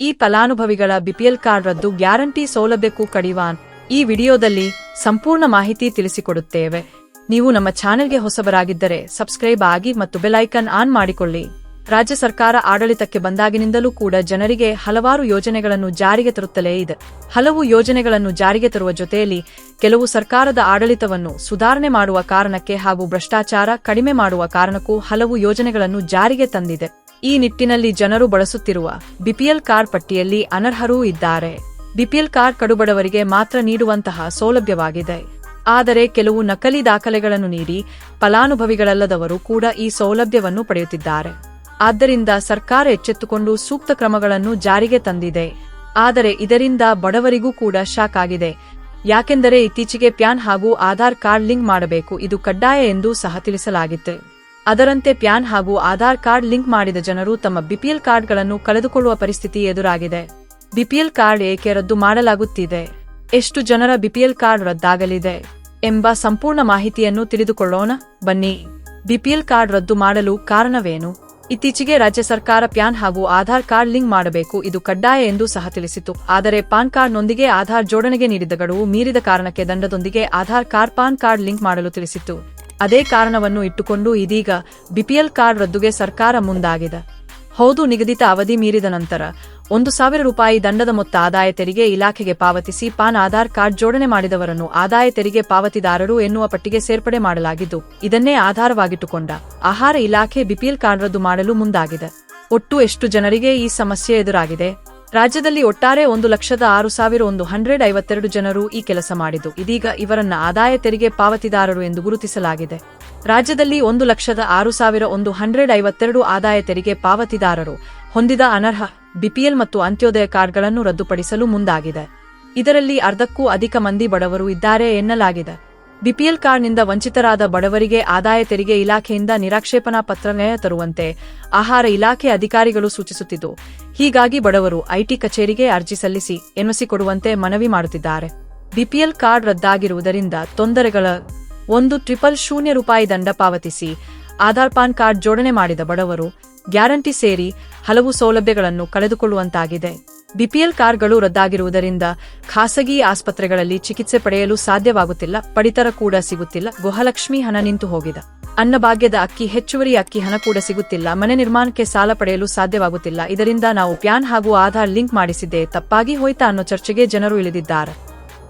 ಈ ಫಲಾನುಭವಿಗಳ BPL card ರದ್ದು ಗ್ಯಾರಂಟಿ ಸೌಲಭ್ಯಕ್ಕೂ ಕಡಿವಾನ್. ಈ ವಿಡಿಯೋದಲ್ಲಿ ಸಂಪೂರ್ಣ ಮಾಹಿತಿ ತಿಳಿಸಿಕೊಡುತ್ತೇವೆ. ನೀವು ನಮ್ಮ ಚಾನೆಲ್ಗೆ ಹೊಸಬರಾಗಿದ್ದರೆ ಸಬ್ಸ್ಕ್ರೈಬ್ ಆಗಿ ಮತ್ತು ಬೆಲ್ ಐಕಾನ್ ಆನ್ ಮಾಡಿಕೊಳ್ಳಿ. ರಾಜ್ಯ ಸರ್ಕಾರ ಆಡಳಿತಕ್ಕೆ ಬಂದಾಗಿನಿಂದಲೂ ಕೂಡ ಜನರಿಗೆ ಹಲವಾರು ಯೋಜನೆಗಳನ್ನು ಜಾರಿಗೆ ತರುತ್ತಲೇ ಇದೆ. ಹಲವು ಯೋಜನೆಗಳನ್ನು ಜಾರಿಗೆ ತರುವ ಜೊತೆಯಲ್ಲಿ ಕೆಲವು ಸರ್ಕಾರದ ಆಡಳಿತವನ್ನು ಸುಧಾರಣೆ ಮಾಡುವ ಕಾರಣಕ್ಕೆ ಹಾಗೂ ಭ್ರಷ್ಟಾಚಾರ ಕಡಿಮೆ ಮಾಡುವ ಕಾರಣಕ್ಕೂ ಹಲವು ಯೋಜನೆಗಳನ್ನು ಜಾರಿಗೆ ತಂದಿದೆ. ಈ ನಿಟ್ಟಿನಲ್ಲಿ ಜನರು ಬಳಸುತ್ತಿರುವ ಬಿಪಿಎಲ್ ಕಾರ್ಡ್ ಪಟ್ಟಿಯಲ್ಲಿ ಅನರ್ಹರೂ ಇದ್ದಾರೆ. ಬಿಪಿಎಲ್ ಕಾರ್ಡ್ ಕಡುಬಡವರಿಗೆ ಮಾತ್ರ ನೀಡುವಂತಹ ಸೌಲಭ್ಯವಾಗಿದೆ. ಆದರೆ ಕೆಲವು ನಕಲಿ ದಾಖಲೆಗಳನ್ನು ನೀಡಿ ಫಲಾನುಭವಿಗಳಲ್ಲದವರು ಕೂಡ ಈ ಸೌಲಭ್ಯವನ್ನು ಪಡೆಯುತ್ತಿದ್ದಾರೆ. ಆದ್ದರಿಂದ ಸರ್ಕಾರ ಎಚ್ಚೆತ್ತುಕೊಂಡು ಸೂಕ್ತ ಕ್ರಮಗಳನ್ನು ಜಾರಿಗೆ ತಂದಿದೆ. ಆದರೆ ಇದರಿಂದ ಬಡವರಿಗೂ ಕೂಡ ಶಾಕ್ ಆಗಿದೆ. ಯಾಕೆಂದರೆ ಇತ್ತೀಚೆಗೆ ಪ್ಯಾನ್ ಹಾಗೂ ಆಧಾರ್ ಕಾರ್ಡ್ ಲಿಂಕ್ ಮಾಡಬೇಕು. ಇದು ಕಡ್ಡಾಯ ಎಂದು ಸಹ ತಿಳಿಸಲಾಗಿತ್ತು. ಅದರಂತೆ ಪ್ಯಾನ್ ಹಾಗೂ ಆಧಾರ್ ಕಾರ್ಡ್ ಲಿಂಕ್ ಮಾಡಿದ ಜನರು ತಮ್ಮ ಬಿಪಿಎಲ್ ಕಾರ್ಡ್ಗಳನ್ನು ಕಳೆದುಕೊಳ್ಳುವ ಪರಿಸ್ಥಿತಿ ಎದುರಾಗಿದೆ. ಬಿಪಿಎಲ್ ಕಾರ್ಡ್ ಏಕೆ ರದ್ದು ಮಾಡಲಾಗುತ್ತಿದೆ? ಎಷ್ಟು ಜನರ ಬಿಪಿಎಲ್ ಕಾರ್ಡ್ ರದ್ದಾಗಲಿದೆ? ಎಂಬ ಸಂಪೂರ್ಣ ಮಾಹಿತಿಯನ್ನು ತಿಳಿದುಕೊಳ್ಳೋಣ. ಬನ್ನಿ. ಬಿಪಿಎಲ್ ಕಾರ್ಡ್ ರದ್ದು ಮಾಡಲು ಕಾರಣವೇನು? ಇತ್ತೀಚೆಗೆ ರಾಜ್ಯ ಸರ್ಕಾರ ಪ್ಯಾನ್ ಹಾಗೂ ಆಧಾರ್ ಕಾರ್ಡ್ ಲಿಂಕ್ ಮಾಡಬೇಕು. ಇದು ಕಡ್ಡಾಯ ಎಂದು ಸಹ ತಿಳಿಸಿತು ಆದರೆ ಪಾನ್ ಕಾರ್ಡ್ನೊಂದಿಗೆ ಆಧಾರ್ ಜೋಡಣೆಗೆ ನೀಡಿದ ಗಡುವು ಮೀರಿದ ಕಾರಣಕ್ಕೆ ದಂಡದೊಂದಿಗೆ Aadhaar card PAN card link ಮಾಡಲು ತಿಳಿಸಿತ್ತು. ಅದೇ ಕಾರಣವನ್ನು ಇಟ್ಟುಕೊಂಡು ಇದೀಗ ಬಿಪಿಎಲ್ ಕಾರ್ಡ್ ರದ್ದುಗೆ ಸರ್ಕಾರ ಮುಂದಾಗಿದೆ. ಹೌದು, ನಿಗದಿತ ಅವಧಿ ಮೀರಿದ ನಂತರ ಒಂದು ಸಾವಿರ ರೂಪಾಯಿ ದಂಡದ ಮೊತ್ತ ಆದಾಯ ತೆರಿಗೆ ಇಲಾಖೆಗೆ ಪಾವತಿಸಿ ಪಾನ್ ಆಧಾರ್ ಕಾರ್ಡ್ ಜೋಡಣೆ ಮಾಡಿದವರನ್ನು ಆದಾಯ ತೆರಿಗೆ ಪಾವತಿದಾರರು ಎನ್ನುವ ಪಟ್ಟಿಗೆ ಸೇರ್ಪಡೆ ಮಾಡಲಾಗಿದ್ದು, ಇದನ್ನೇ ಆಧಾರವಾಗಿಟ್ಟುಕೊಂಡ ಆಹಾರ ಇಲಾಖೆ ಬಿಪಿಎಲ್ ಕಾರ್ಡ್ ರದ್ದು ಮಾಡಲು ಮುಂದಾಗಿದೆ. ಒಟ್ಟು ಎಷ್ಟು ಜನರಿಗೆ ಈ ಸಮಸ್ಯೆ ಎದುರಾಗಿದೆ? ರಾಜ್ಯದಲ್ಲಿ ಒಟ್ಟಾರೆ ಒಂದು ಲಕ್ಷದ ಆರು ಸಾವಿರ ಒಂದು ಹಂಡ್ರೆಡ್ ಐವತ್ತೆರಡು ಜನರು ಈ ಕೆಲಸ ಮಾಡಿದ್ದು. ಇದೀಗ ಇವರನ್ನ ಆದಾಯ ತೆರಿಗೆ ಪಾವತಿದಾರರು ಎಂದು ಗುರುತಿಸಲಾಗಿದೆ. ರಾಜ್ಯದಲ್ಲಿ ಒಂದು ಲಕ್ಷದ ಆರು ಸಾವಿರ ಒಂದು ಹಂಡ್ರೆಡ್ ಐವತ್ತೆರಡು ಆದಾಯ ತೆರಿಗೆ ಪಾವತಿದಾರರು ಹೊಂದಿದ ಅನರ್ಹ, ಬಿಪಿಎಲ್ ಮತ್ತು ಅಂತ್ಯೋದಯ ಕಾರ್ಡ್ಗಳನ್ನು ರದ್ದುಪಡಿಸಲು ಮುಂದಾಗಿದೆ. ಇದರಲ್ಲಿ ಅರ್ಧಕ್ಕೂ ಅಧಿಕ ಮಂದಿ ಬಡವರು ಇದ್ದಾರೆ ಎನ್ನಲಾಗಿದೆ. ಬಿಪಿಎಲ್ ಕಾರ್ಡ್ನಿಂದ ವಂಚಿತರಾದ ಬಡವರಿಗೆ ಆದಾಯ ತೆರಿಗೆ ಇಲಾಖೆಯಿಂದ ನಿರಾಕ್ಷೇಪಣಾ ಪತ್ರ ತರುವಂತೆ ಆಹಾರ ಇಲಾಖೆ ಅಧಿಕಾರಿಗಳು ಸೂಚಿಸುತ್ತಿದ್ದು, ಹೀಗಾಗಿ ಬಡವರು ಐಟಿ ಕಚೇರಿಗೆ ಅರ್ಜಿ ಸಲ್ಲಿಸಿ ಎನ್ನಿಸಿಕೊಡುವಂತೆ ಮನವಿ ಮಾಡುತ್ತಿದ್ದಾರೆ. ಬಿಪಿಎಲ್ ಕಾರ್ಡ್ ರದ್ದಾಗಿರುವುದರಿಂದ ತೊಂದರೆಗಳ ಒಂದು ಟ್ರಿಪಲ್ ಶೂನ್ಯ ರೂಪಾಯಿ ದಂಡ ಪಾವತಿಸಿ ಆಧಾರ್ ಪಾನ್ ಕಾರ್ಡ್ ಜೋಡಣೆ ಮಾಡಿದ ಬಡವರು ಗ್ಯಾರಂಟಿ ಸೇರಿ ಹಲವು ಸೌಲಭ್ಯಗಳನ್ನು ಕಳೆದುಕೊಳ್ಳುವಂತಾಗಿದೆ. ಬಿಪಿಎಲ್ ಕಾರ್ಡ್ಗಳು ರದ್ದಾಗಿರುವುದರಿಂದ ಖಾಸಗಿ ಆಸ್ಪತ್ರೆಗಳಲ್ಲಿ ಚಿಕಿತ್ಸೆ ಪಡೆಯಲು ಸಾಧ್ಯವಾಗುತ್ತಿಲ್ಲ, ಪಡಿತರ ಕೂಡ ಸಿಗುತ್ತಿಲ್ಲ, ಗೃಹಲಕ್ಷ್ಮಿ ಹಣ ನಿಂತು ಹೋಗಿದೆ. ಅನ್ನಭಾಗ್ಯದ ಅಕ್ಕಿ, ಹೆಚ್ಚುವರಿ ಅಕ್ಕಿ ಹಣ ಕೂಡ ಸಿಗುತ್ತಿಲ್ಲ, ಮನೆ ನಿರ್ಮಾಣಕ್ಕೆ ಸಾಲ ಪಡೆಯಲು ಸಾಧ್ಯವಾಗುತ್ತಿಲ್ಲ, ಇದರಿಂದ ನಾವು ಪ್ಯಾನ್ ಹಾಗೂ ಆಧಾರ್ ಲಿಂಕ್ ಮಾಡಿಸಿದ್ದೇ ತಪ್ಪಾಗಿ ಹೋಯ್ತಾ ಅನ್ನೋ ಚರ್ಚೆಗೆ ಜನರು ಇಳಿದಿದ್ದಾರೆ.